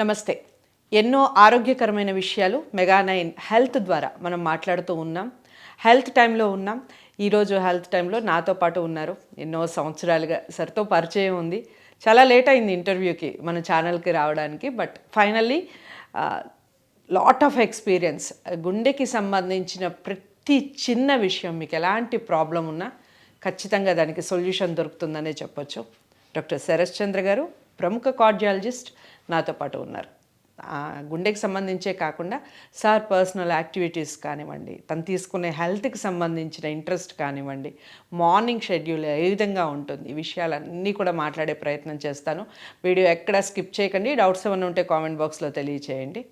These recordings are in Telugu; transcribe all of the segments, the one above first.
నమస్తే. ఎన్నో ఆరోగ్యకరమైన విషయాలు మెగా నైన్ హెల్త్ ద్వారా మనం మాట్లాడుతూ ఉన్నాం. హెల్త్ టైంలో ఉన్నాం. ఈరోజు హెల్త్ టైంలో నాతో పాటు ఉన్నారు. ఎన్నో సంవత్సరాలుగా సరితో పరిచయం ఉంది. చాలా లేట్ అయింది ఇంటర్వ్యూకి మన ఛానల్కి రావడానికి. But finally lot of experience. గుండెకి సంబంధించిన ప్రతి చిన్న విషయం మీకు ఎలాంటి ప్రాబ్లం ఉన్నా ఖచ్చితంగా దానికి సొల్యూషన్ దొరుకుతుందనే చెప్పొచ్చు. డాక్టర్ శరశ్చంద్ర గారు ప్రముఖ కార్డియాలజిస్ట్ నాతో పాటు ఉన్నారు. గుండెకి సంబంధించే కాకుండా సార్ పర్సనల్ యాక్టివిటీస్ కానివ్వండి తను తీసుకునే హెల్త్కి సంబంధించిన ఇంట్రెస్ట్ కానివ్వండి మార్నింగ్ షెడ్యూల్ ఏ విధంగా ఉంటుంది ఈ విషయాలన్నీ కూడా మాట్లాడే ప్రయత్నం చేస్తాను. వీడియో ఎక్కడ స్కిప్ చేయకండి డౌట్స్ ఏమైనా ఉంటే కామెంట్ బాక్స్లో తెలియచేయండి.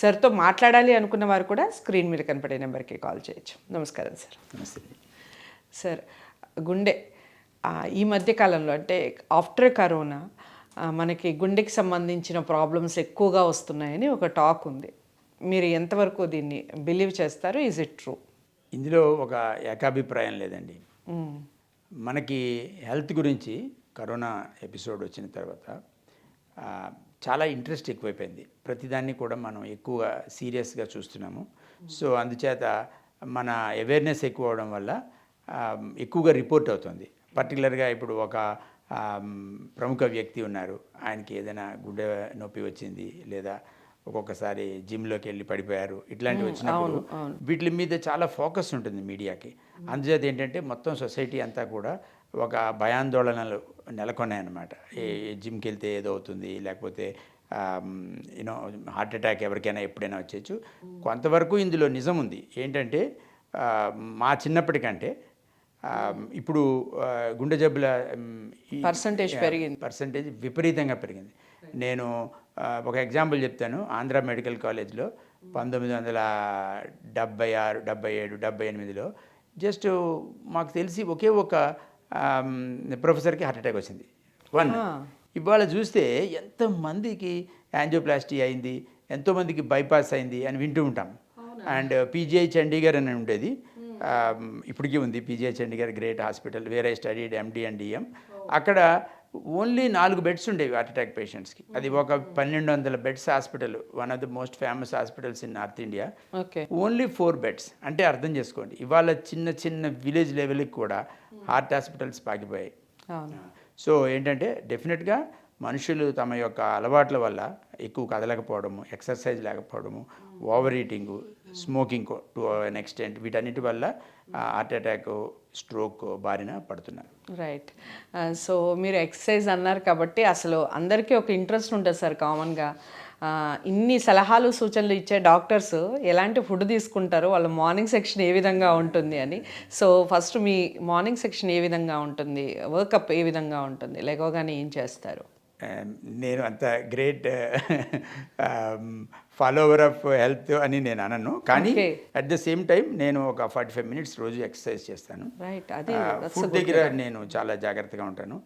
సార్తో మాట్లాడాలి అనుకున్న వారు కూడా స్క్రీన్ మీద కనపడే నెంబర్కి కాల్ చేయొచ్చు. నమస్కారం సార్. నమస్తే. సార్ గుండె ఈ మధ్య కాలంలో అంటే ఆఫ్టర్ కరోనా మనకి గుండెకి సంబంధించిన ప్రాబ్లమ్స్ ఎక్కువగా వస్తున్నాయని ఒక టాక్ ఉంది. మీరు ఎంతవరకు దీన్ని బిలీవ్ చేస్తారు? ఈజ్ ఇట్ ట్రూ ఇందులో ఒక ఏకాభిప్రాయం లేదండి. మనకి హెల్త్ గురించి కరోనా ఎపిసోడ్ వచ్చిన తర్వాత చాలా ఇంట్రెస్ట్ ఎక్కువైపోయింది. ప్రతిదాన్ని కూడా మనం ఎక్కువగా సీరియస్గా చూస్తున్నాము. సో అందుచేత మన అవేర్నెస్ ఎక్కువ అవడం వల్ల ఎక్కువగా రిపోర్ట్ అవుతుంది. పర్టికులర్గా ఇప్పుడు ఒక ప్రముఖ వ్యక్తి ఉన్నారు. ఆయనకి ఏదైనా గుండె నొప్పి వచ్చింది లేదా ఒక్కొక్కసారి జిమ్లోకి వెళ్ళి పడిపోయారు. ఇట్లాంటివి వచ్చినప్పుడు వీటి మీద చాలా ఫోకస్ ఉంటుంది మీడియాకి. అందుచేత ఏంటంటే మొత్తం సొసైటీ అంతా కూడా ఒక భయాందోళనలు నెలకొన్నాయన్నమాట. ఏ జిమ్కి వెళ్తే ఏదో అవుతుంది లేకపోతే యూనో హార్ట్ అటాక్ ఎవరికైనా ఎప్పుడైనా వచ్చేచ్చు కొంతవరకు ఇందులో నిజం ఉంది. ఏంటంటే మా చిన్నప్పటికంటే ఇప్పుడు గుండె జబ్బుల Percentage పెరిగింది. పర్సంటేజ్ విపరీతంగా పెరిగింది. నేను ఒక ఎగ్జాంపుల్ చెప్తాను. ఆంధ్ర మెడికల్ కాలేజ్లో పంతొమ్మిది వందల డెబ్బై ఆరు డెబ్బై ఏడు డెబ్బై ఎనిమిదిలో జస్ట్ మాకు తెలిసి ఒకే ఒక ప్రొఫెసర్కి హార్ట్ అటాక్ వచ్చింది. వన్ ఇవాళ చూస్తే ఎంతమందికి యాంజియోప్లాస్టీ అయింది ఎంతోమందికి బైపాస్ అయింది అని వింటూ ఉంటాం. అండ్ పీజీఐ చండీగఢ్ అని ఉండేది. ఇప్పటికీ ఉంది పీజీఐ చండీగఢ్ గ్రేట్ హాస్పిటల్ వేరే స్టడీడ్ ఎండి అండ్ డిఎం అక్కడ ఓన్లీ నాలుగు బెడ్స్ ఉండేవి హార్ట్ అటాక్ పేషెంట్స్కి. అది ఒక పన్నెండు వందల beds hospital one of the most famous hospitals in North India. Okay. Only four beds. అంటే అర్థం చేసుకోండి ఇవాళ చిన్న చిన్న విలేజ్ లెవెల్కి కూడా హార్ట్ హాస్పిటల్స్ పాకిపోయాయి. సో ఏంటంటే డెఫినెట్గా మనుషులు తమ యొక్క అలవాట్ల వల్ల ఎక్కువ కదలకపోవడము ఎక్సర్సైజ్ లేకపోవడము over eating smoking to an extent వీటన్నిటి వల్ల హార్ట్ అటాక్ స్ట్రోక్ బారిన పడుతున్నారు. రైట్ సో మీరు ఎక్సర్సైజ్ అన్నారు కాబట్టి అసలు అందరికీ ఒక ఇంట్రెస్ట్ ఉంటుంది సార్ కామన్గా. ఇన్ని సలహాలు సూచనలు ఇచ్చే డాక్టర్స్ ఎలాంటి ఫుడ్ తీసుకుంటారో వాళ్ళ మార్నింగ్ సెక్షన్ ఏ విధంగా ఉంటుంది అని. సో ఫస్ట్ మీ మార్నింగ్ సెక్షన్ ఏ విధంగా ఉంటుంది వర్కప్ ఏ విధంగా ఉంటుంది లేకోగానే ఏం చేస్తారు? నేను అంత గ్రేట్ ఫాలోవర్ ఆఫ్ హెల్త్ అని నేను అనను. కానీ. అట్ ద సేమ్ టైం నేను ఒక ఫార్టీ ఫైవ్ మినిట్స్ రోజు ఎక్సర్సైజ్ చేస్తాను. ఫుడ్ దగ్గర నేను చాలా జాగ్రత్తగా ఉంటాను.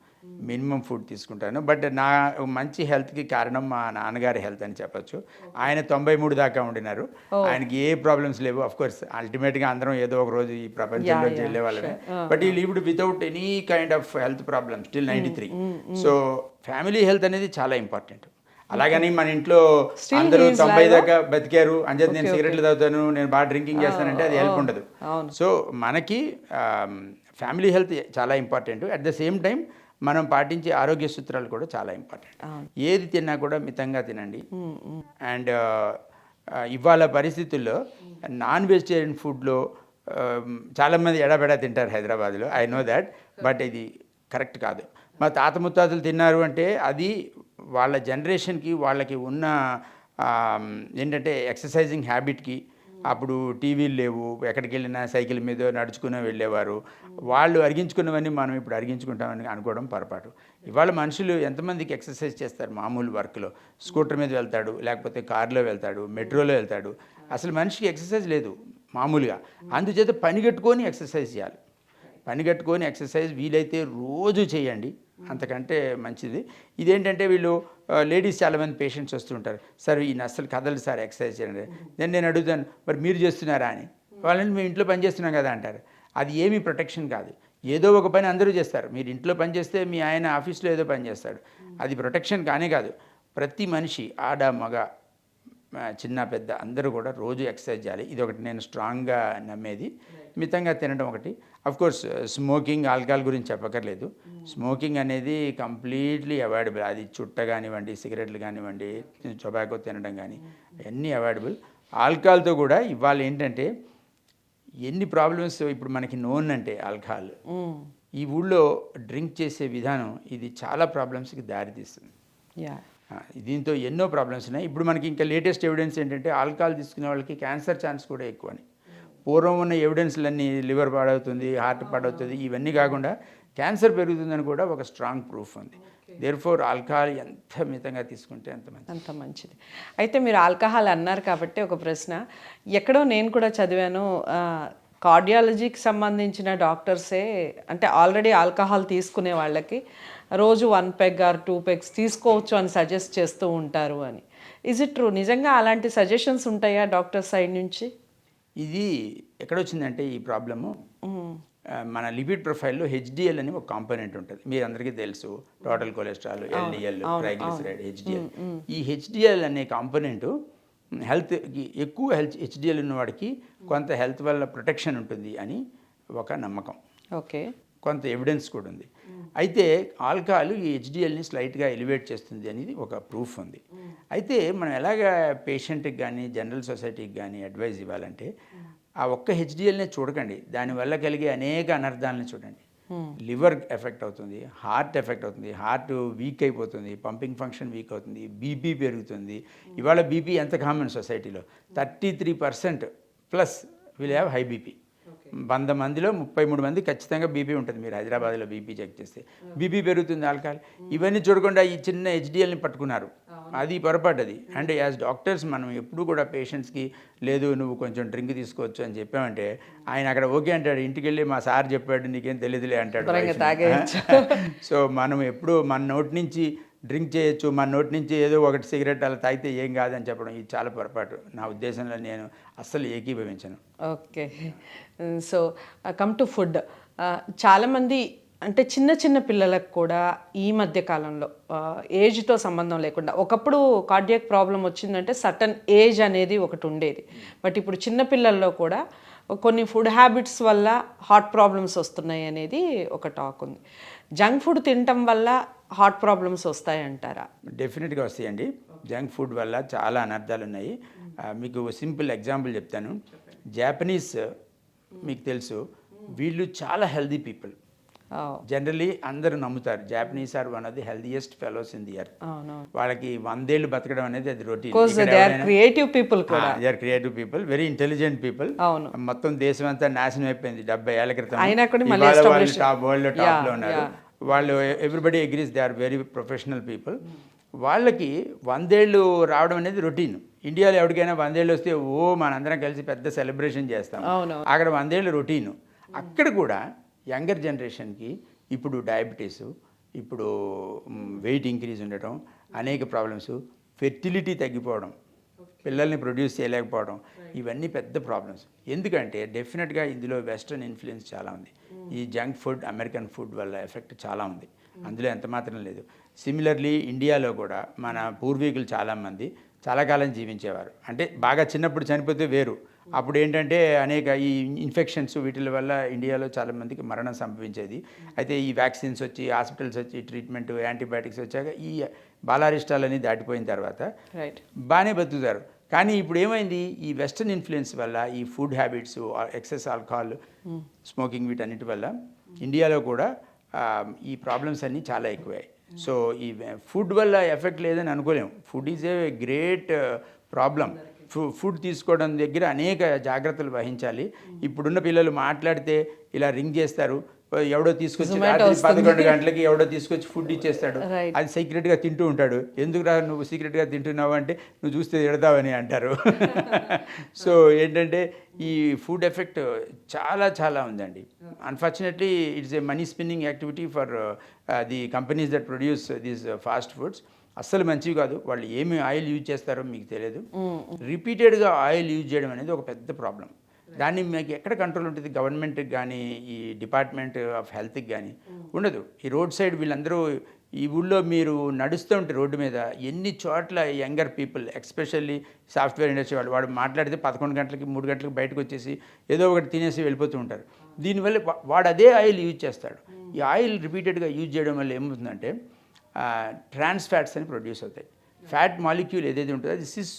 మినిమం ఫుడ్ తీసుకుంటాను. బట్ నా మంచి హెల్త్కి కారణం మా నాన్నగారి హెల్త్ అని చెప్పొచ్చు. ఆయన తొంభై మూడు దాకా ఉండినారు. ఆయనకి ఏ ప్రాబ్లమ్స్ లేవు. అఫ్ కోర్స్ అల్టిమేట్గా అందరం ఏదో ఒక రోజు ఈ ప్రపంచంలో వెళ్ళే వాళ్ళమే. బట్ ఈ lived without any kind of health problem still ninety three so family health అనేది చాలా ఇంపార్టెంట్ అలాగని మన ఇంట్లో అందరూ తొంభై? దాకా బతికారు. అంచేత నేను సిగరెట్లు తాగుతాను నేను బాగా డ్రింకింగ్ చేస్తానంటే అది హెల్ప్ ఉండదు. సో మనకి ఫ్యామిలీ హెల్త్ చాలా important at the same time మనం పాటించే ఆరోగ్య సూత్రాలు కూడా చాలా ఇంపార్టెంట్. ఏది తిన్నా కూడా మితంగా తినండి. అండ్ ఇవాళ పరిస్థితుల్లో నాన్ వెజిటేరియన్ ఫుడ్లో చాలామంది ఎడబెడా తింటారు హైదరాబాద్లో. ఐ నో దాట్ బట్ ఇది కరెక్ట్ కాదు. మా తాత ముత్తాతలు తిన్నారు అంటే అది వాళ్ళ జనరేషన్కి వాళ్ళకి ఉన్న ఏంటంటే ఎక్సర్సైజింగ్ హ్యాబిట్కి అప్పుడు టీవీలు లేవు ఎక్కడికి వెళ్ళినా సైకిల్ మీద నడుచుకుని వెళ్ళేవారు. వాళ్ళు అరిగించుకున్నవన్నీ మనం ఇప్పుడు అరిగించుకుంటామని అనుకోవడం పొరపాటు. ఇవాళ మనుషులు ఎంతమందికి ఎక్సర్సైజ్ చేస్తారు మామూలు వర్క్లో? స్కూటర్ మీద వెళ్తాడు లేకపోతే కారులో వెళ్తాడు మెట్రోలో వెళ్తాడు. అసలు మనిషికి ఎక్సర్సైజ్ లేదు మామూలుగా. అందుచేత పని కట్టుకొని ఎక్సర్సైజ్ చేయాలి. పని కట్టుకొని ఎక్సర్సైజ్ వీలైతే రోజు చేయండి. అంతకంటే మంచిది. ఇదేంటంటే వీళ్ళు లేడీస్ చాలామంది పేషెంట్స్ వస్తుంటారు సార్ ఈయన అసలు కదలదు సార్ ఎక్సర్సైజ్ చేయండి నేను నేను అడుగుతాను మరి మీరు చేస్తున్నారా అని. వాళ్ళని మేము ఇంట్లో పని చేస్తున్నాం కదా అంటారు. అది ఏమీ ప్రొటెక్షన్ కాదు. ఏదో ఒక పని అందరూ చేస్తారు. మీరు ఇంట్లో పని చేస్తే మీ ఆయన ఆఫీస్లో ఏదో పని చేస్తాడు. అది ప్రొటెక్షన్ కానే కాదు. ప్రతి మనిషి ఆడ మగ చిన్న పెద్ద అందరూ కూడా రోజు ఎక్సర్సైజ్ చేయాలి. ఇది ఒకటి నేను స్ట్రాంగ్గా నమ్మేది. మితంగా తినడం ఒకటి. కోర్స్ స్మోకింగ్ ఆల్కహాల్ గురించి చెప్పక్కర్లేదు. స్మోకింగ్ అనేది కంప్లీట్లీ అవాయిడబుల్ అది చుట్ట కానివ్వండి సిగరెట్లు కానివ్వండి టొబాకో తినడం కానీ అన్నీ అవాయిడబుల్ ఆల్కహాల్తో కూడా ఇవాళ ఏంటంటే ఎన్ని ప్రాబ్లమ్స్ ఇప్పుడు మనకి నోన్ అంటే ఆల్కహాల్ మ్మ్. ఈ ఊళ్ళో డ్రింక్ చేసే విధానం ఇది చాలా ప్రాబ్లమ్స్కి దారితీస్తుంది. దీంతో ఎన్నో ప్రాబ్లమ్స్ ఉన్నాయి. ఇప్పుడు మనకి ఇంకా లేటెస్ట్ ఎవిడెన్స్ ఏంటంటే ఆల్కహాల్ తీసుకునే వాళ్ళకి క్యాన్సర్ ఛాన్స్ కూడా ఎక్కువ అని పూర్వం ఉన్న ఎవిడెన్స్లన్నీ లివర్ పాడవుతుంది హార్ట్ పాడవుతుంది ఇవన్నీ కాకుండా క్యాన్సర్ పెరుగుతుందని కూడా ఒక స్ట్రాంగ్ ప్రూఫ్ ఉంది. దేర్ ఫోర్ ఆల్కహాల్ ఎంత మితంగా తీసుకుంటే అంత మంచిది. అంత మంచిది. అయితే మీరు ఆల్కహాల్ అన్నారు కాబట్టి ఒక ప్రశ్న. ఎక్కడో నేను కూడా చదివాను కార్డియాలజీకి సంబంధించిన డాక్టర్సే అంటే ఆల్రెడీ ఆల్కహాల్ తీసుకునే వాళ్ళకి రోజు one peg or two pegs తీసుకోవచ్చు అని సజెస్ట్ చేస్తూ ఉంటారు అని. ఇజ్ ఇట్ ట్రూ నిజంగా అలాంటి సజెషన్స్ ఉంటాయా డాక్టర్ సైడ్ నుంచి? ఇది ఎక్కడొచ్చిందంటే ఈ ప్రాబ్లము? మన లిపిడ్ ప్రొఫైల్లో హెచ్డిఎల్ అని ఒక కాంపోనెంట్ ఉంటుంది. మీరు అందరికీ తెలుసు. Total cholesterol LDL triglyceride HDL. ఈ హెచ్డిఎల్ అనే కాంపోనెంట్ హెల్త్కి ఎక్కువ హెల్త్ హెచ్డిఎల్ ఉన్న వాడికి కొంత హెల్త్ వల్ల ప్రొటెక్షన్ ఉంటుంది అని ఒక నమ్మకం. ఓకే. కొంత ఎవిడెన్స్ కూడా ఉంది. అయితే ఆల్కహాల్ ఈ హెచ్డిఎల్ని స్లైట్గా ఎలివేట్ చేస్తుంది అనేది ఒక ప్రూఫ్ ఉంది. అయితే మనం ఎలాగ పేషెంట్కి కానీ జనరల్ సొసైటీకి కానీ అడ్వైజ్ ఇవ్వాలంటే ఆ ఒక్క హెచ్డిఎల్నే చూడకండి. దానివల్ల కలిగే అనేక అనర్థాలను చూడండి. లివర్ ఎఫెక్ట్ అవుతుంది హార్ట్ ఎఫెక్ట్ అవుతుంది హార్ట్ వీక్ అయిపోతుంది పంపింగ్ ఫంక్షన్ వీక్ అవుతుంది బీపీ పెరుగుతుంది. ఇవాళ బీపీ ఎంత కామన్ సొసైటీలో? Thirty three percent plus will have high BP. వంద మందిలో ముప్పై మూడు మంది ఖచ్చితంగా బీపీ ఉంటుంది. మీరు హైదరాబాద్లో బీపీ చెక్ చేస్తే బీపీ పెరుగుతుంది ఆల్కహాల్. ఇవన్నీ చూడకుండా ఈ చిన్న హెచ్డిఎల్ని పట్టుకున్నారు. అది పొరపాటు అది. అంటే యాజ్ డాక్టర్స్ మనం ఎప్పుడు కూడా పేషెంట్స్కి లేదు నువ్వు కొంచెం డ్రింక్ తీసుకోవచ్చు అని చెప్పామంటే ఆయన అక్కడ ఓకే అంటాడు. ఇంటికి వెళ్ళి మా సార్ చెప్పాడు నీకేం తెలియదులే అంటాడు. సో మనం ఎప్పుడు మన నోటి నుంచి డ్రింక్ చేయొచ్చు మన నోటి నుంచి ఏదో ఒకటి సిగరెట్ అలా తాగితే ఏం కాదని చెప్పడం ఇది చాలా పొరపాటు. నా ఉద్దేశంలో నేను అస్సలు ఏకీభవించను. Okay. So come to food చాలామంది అంటే చిన్న చిన్న పిల్లలకు కూడా ఈ మధ్య కాలంలో ఏజ్తో సంబంధం లేకుండా ఒకప్పుడు కార్డియాక్ ప్రాబ్లం వచ్చిందంటే సటన్ ఏజ్ అనేది ఒకటి ఉండేది. బట్ ఇప్పుడు చిన్న పిల్లల్లో కూడా కొన్ని ఫుడ్ హ్యాబిట్స్ వల్ల హార్ట్ ప్రాబ్లమ్స్ వస్తున్నాయి అనేది ఒక టాక్ ఉంది. జంక్ ఫుడ్ తినటం వల్ల హార్ట్ ప్రాబ్లమ్స్ వస్తాయంటారా? డెఫినెట్గా వస్తాయండి. జంక్ ఫుడ్ వల్ల చాలా అనర్థాలు ఉన్నాయి మీకు సింపుల్ ఎగ్జాంపుల్ చెప్తాను. జాపనీస్ మీకు తెలుసు. వీళ్ళు చాలా హెల్దీ పీపుల్. జనరలీ అందరూ నమ్ముతారు. Japanese are one of the healthiest fellows in the year వాళ్ళకి వందేళ్ళు బతకడం అనేది అది are creative people they are creative people very intelligent people. మొత్తం దేశం అంతా నాశనం అయిపోయింది. డెబ్బై ఏళ్ళ క్రితం టాప్ వరల్డ్ టాప్లో ఉన్నారు. వాళ్ళు everybody agrees they are very professional people వాళ్ళకి వందేళ్ళు రావడం అనేది రొటీన్ ఇండియాలో ఎవరికైనా వందేళ్ళు వస్తే ఓ మనందరం కలిసి పెద్ద సెలబ్రేషన్ చేస్తాం. అక్కడ వందేళ్ళు రొటీన్ అక్కడ కూడా యంగర్ జనరేషన్కి ఇప్పుడు డయాబెటీస్ ఇప్పుడు వెయిట్ ఇంక్రీజ్ ఉండటం అనేక ప్రాబ్లమ్స్ ఫెర్టిలిటీ తగ్గిపోవడం. పిల్లల్ని ప్రొడ్యూస్ చేయలేకపోవడం ఇవన్నీ పెద్ద ప్రాబ్లమ్స్ ఎందుకంటే డెఫినెట్గా ఇందులో వెస్ట్రన్ ఇన్ఫ్లుయెన్స్ చాలా ఉంది. ఈ జంక్ ఫుడ్ అమెరికన్ ఫుడ్ వల్ల ఎఫెక్ట్ చాలా ఉంది. అందులో ఎంత మాత్రం లేదు. సిమిలర్లీ ఇండియాలో కూడా మన పూర్వీకులు చాలామంది చాలా కాలం జీవించేవారు. అంటే బాగా చిన్నప్పుడు చనిపోతే వేరు. అప్పుడు ఏంటంటే అనేక ఈ ఇన్ఫెక్షన్స్ వీటి వల్ల ఇండియాలో చాలా మందికి మరణం సంభవించేది. అయితే ఈ వ్యాక్సిన్స్ వచ్చి హాస్పిటల్స్ వచ్చి ట్రీట్మెంట్ యాంటీబయాటిక్స్ వచ్చాక ఈ బాలారిష్టాలని దాటిపోయిన తర్వాత బాగానే బతుకుతారు. కానీ ఇప్పుడు ఏమైంది ఈ వెస్టర్న్ ఇన్ఫ్లుయెన్స్ వల్ల ఈ food habits excess alcohol smoking వీటన్నిటి వల్ల ఇండియాలో కూడా ఈ ప్రాబ్లమ్స్ అన్నీ చాలా ఎక్కువయ్యాయి. సో ఈ ఫుడ్ వల్ల ఎఫెక్ట్ లేదని అనుకోలేము. Food is a great problem. Food తీసుకోవడం దగ్గర అనేక జాగ్రత్తలు వహించాలి. ఇప్పుడున్న పిల్లలు మాట్లాడితే ఇలా రింగ్ చేస్తారు. ఎవడో తీసుకొచ్చి రాత్రి. పదకొండు గంటలకి ఎవడో తీసుకొచ్చి ఫుడ్ ఇచ్చేస్తాడు. అది సీక్రెట్గా తింటూ ఉంటాడు. ఎందుకురా నువ్వు సీక్రెట్గా తింటున్నావు అంటే నువ్వు చూస్తే తిడతావని అంటారు. సో ఏంటంటే ఈ ఫుడ్ ఎఫెక్ట్ చాలా చాలా ఉందండి. Unfortunately it's a money spinning activity for the companies that produce these fast foods అస్సలు మంచివి కాదు. వాళ్ళు ఏమి ఆయిల్ యూజ్ చేస్తారో మీకు తెలియదు. రిపీటెడ్గా ఆయిల్ యూజ్ చేయడం అనేది ఒక పెద్ద ప్రాబ్లం దాన్ని మీకు ఎక్కడ కంట్రోల్ ఉంటుంది? గవర్నమెంట్కి కానీ ఈ డిపార్ట్మెంట్ ఆఫ్ హెల్త్కి కానీ ఉండదు. ఈ రోడ్ సైడ్ వీళ్ళందరూ ఈ ఊళ్ళో మీరు నడుస్తూ ఉంటే రోడ్డు మీద ఎన్ని చోట్ల younger people especially software industry వాళ్ళు వాడు మాట్లాడితే పదకొండు గంటలకి మూడు గంటలకు బయటకు వచ్చేసి ఏదో ఒకటి తినేసి వెళ్ళిపోతూ ఉంటారు. దీనివల్ల వాడు అదే ఆయిల్ యూజ్ చేస్తాడు. ఈ ఆయిల్ రిపీటెడ్గా యూజ్ చేయడం వల్ల ఏమవుతుందంటే ట్రాన్స్ ఫ్యాట్స్ అని ప్రొడ్యూస్ అవుతాయి. ఫ్యాట్ మాలిక్యూల్ ఏదైతే ఉంటుందో అది సిస్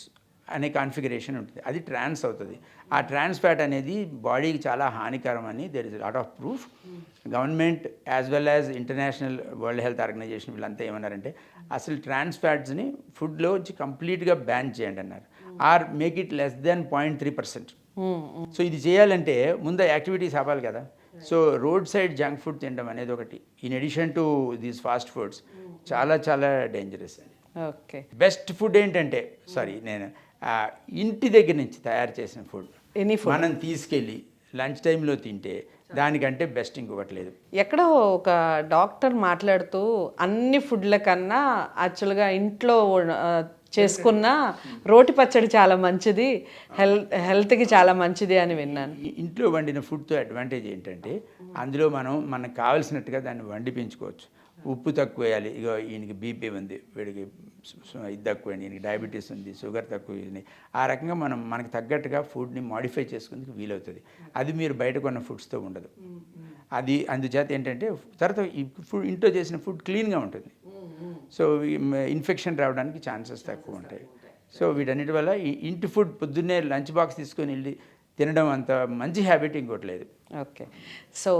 అనే కాన్ఫిగరేషన్ ఉంటుంది. అది ట్రాన్స్ అవుతుంది. ఆ ట్రాన్స్ ఫ్యాట్ అనేది బాడీకి చాలా హానికరం అని there is lot of proof government as well as international world health organization వీళ్ళంతా ఏమన్నారంటే అసలు ట్రాన్స్ ఫ్యాట్స్ని ఫుడ్లో వచ్చి కంప్లీట్గా బ్యాన్ చేయండి అన్నారు. Or make it less than point three percent. So ఇది చేయాలంటే ముందు యాక్టివిటీస్ అవ్వాలి కదా. So road side junk food తినడం అనేది ఒకటి. In addition to these fast foods చాలా చాలా డేంజరస్ అని. ఓకే. బెస్ట్ ఫుడ్ ఏంటంటే సారీ నేను ఇంటి దగ్గర నుంచి తయారు చేసిన ఫుడ్. Any food? మనం తీసుకెళ్ళి లంచ్ టైంలో తింటే దానికంటే బెస్ట్ ఇంకొకటి లేదు. ఎక్కడో ఒక డాక్టర్ మాట్లాడుతూ అన్ని ఫుడ్ల కన్నా యాక్చువల్గా ఇంట్లో చేసుకున్న రోటి పచ్చడి చాలా మంచిది హెల్త్ హెల్త్కి చాలా మంచిది అని విన్నాను. ఇంట్లో వండిన ఫుడ్తో అడ్వాంటేజ్ ఏంటంటే అందులో మనం మనకు కావలసినట్టుగా దాన్ని వండి పెంచుకోవచ్చు. ఉప్పు తక్కువ వేయాలి. ఇగో ఈయనకి బీపీ ఉంది వీడికి ఇది తక్కువ ఈయనకి డయాబెటీస్ ఉంది షుగర్ తక్కువ ఉంది ఆ రకంగా మనం మనకు తగ్గట్టుగా ఫుడ్ని మాడిఫై చేసుకుందుకు వీలవుతుంది. అది మీరు బయట కొన్న ఫుడ్స్తో ఉండదు. అది అందుచేత ఏంటంటే తర్వాత ఈ ఫుడ్ ఇంట్లో చేసిన ఫుడ్ క్లీన్గా ఉంటుంది. సో ఇన్ఫెక్షన్ రావడానికి ఛాన్సెస్ తక్కువ ఉంటాయి. సో వీటన్నిటి వల్ల ఈ ఇంటి ఫుడ్ పొద్దున్నే లంచ్ బాక్స్ తీసుకొని వెళ్ళి తినడం అంత మంచి హ్యాబిట్ ఇంకోటి లేదు. ఓకే. సో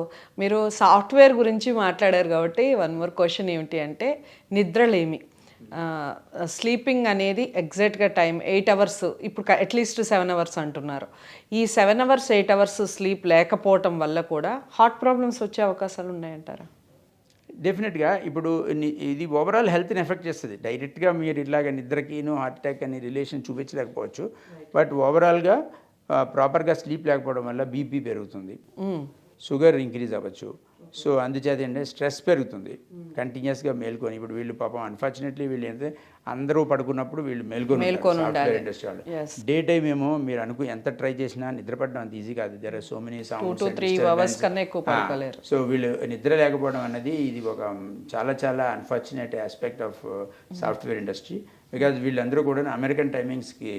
మీరు సాఫ్ట్వేర్ గురించి మాట్లాడారు కాబట్టి వన్ మోర్ క్వశ్చన్ ఏమిటి అంటే నిద్రలేమి. స్లీపింగ్ అనేది ఎగ్జాక్ట్గా టైం ఎయిట్ అవర్స్ ఇప్పుడు అట్లీస్ట్ సెవెన్ అవర్స్ అంటున్నారు. ఈ seven hours eight hours sleep లేకపోవటం వల్ల కూడా హార్ట్ ప్రాబ్లమ్స్ వచ్చే అవకాశాలు ఉన్నాయంటారా? డెఫినెట్గా ఇప్పుడు ఇది ఓవరాల్ హెల్త్ని ఎఫెక్ట్ చేస్తుంది. డైరెక్ట్గా మీరు ఇలాగ నిద్రకిను హార్ట్ అటాక్ అని రిలేషన్ చూపించలేకపోవచ్చు. బట్ ఓవరాల్గా ప్రాపర్గా స్లీప్ లేకపోవడం వల్ల బీపీ పెరుగుతుంది. షుగర్ ఇంక్రీజ్ అవ్వచ్చు. సో అందుచేత ఏంటంటే స్ట్రెస్ పెరుగుతుంది. కంటిన్యూస్గా మేల్కొని ఇప్పుడు వీళ్ళు పాపం అన్ఫార్చునేట్లీ వీళ్ళు ఏంటంటే అందరూ పడుకున్నప్పుడు వీళ్ళు మేల్కొని మేల్కొని ఉండాలి. ఇండస్ట్రీ వాళ్ళు. డే టైం ఏమో మీరు అనుకు ఎంత ట్రై చేసినా నిద్రపడడం అంత ఈజీ కాదు. దర్ సో మెనీ పడుకోలేరు. సో వీళ్ళు నిద్ర లేకపోవడం అన్నది ఇది ఒక చాలా చాలా unfortunate aspect of software industry because వీళ్ళందరూ కూడా అమెరికన్ టైమింగ్స్కి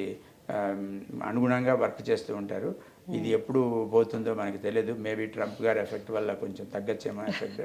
అనుగుణంగా వర్క్ చేస్తూ ఉంటారు. ఇది ఎప్పుడు పోతుందో మనకి తెలియదు మేబీ ట్రంప్ గారి ఎఫెక్ట్ వల్ల కొంచెం తగ్గచ్చేమో ఎఫెక్ట్.